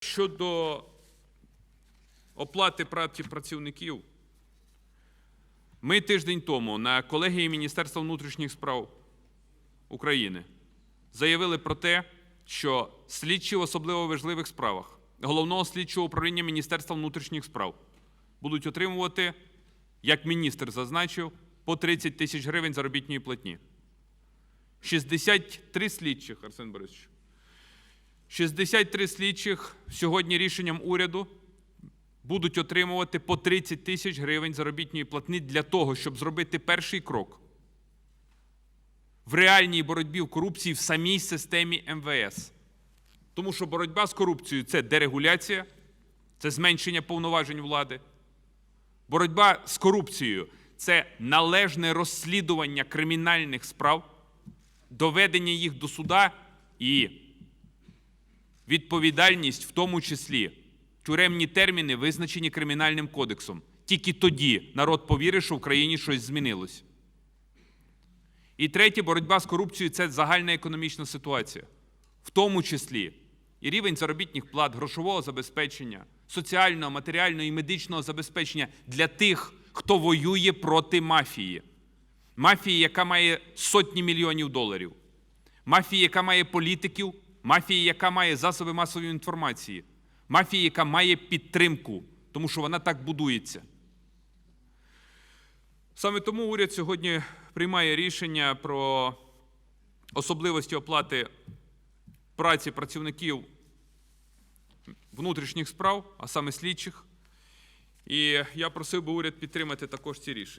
Щодо оплати праці працівників, ми тиждень тому на колегії Міністерства внутрішніх справ України заявили про те, що слідчі в особливо важливих справах головного слідчого управління Міністерства внутрішніх справ будуть отримувати, як міністр зазначив, по 30 тисяч гривень заробітної платні. 63 слідчих, Арсен Борисович. 63 слідчих сьогодні рішенням уряду будуть отримувати по 30 тисяч гривень заробітної платні для того, щоб зробити перший крок в реальній боротьбі в корупції в самій системі МВС. Тому що боротьба з корупцією це дерегуляція, це зменшення повноважень влади. Боротьба з корупцією це належне розслідування кримінальних справ, доведення їх до суда і відповідальність, в тому числі тюремні терміни, визначені кримінальним кодексом. Тільки тоді народ повірить, що в країні щось змінилось. І третє, боротьба з корупцією це загальна економічна ситуація, в тому числі і рівень заробітних плат, грошового забезпечення, соціального, матеріального і медичного забезпечення для тих, хто воює проти мафії. Мафії, яка має сотні мільйонів доларів, мафії, яка має політиків, мафії, яка має засоби масової інформації, мафії, яка має підтримку, тому що вона так будується. Саме тому уряд сьогодні приймає рішення про особливості оплати праці працівників внутрішніх справ, а саме слідчих. І я просив би уряд підтримати також ці рішення.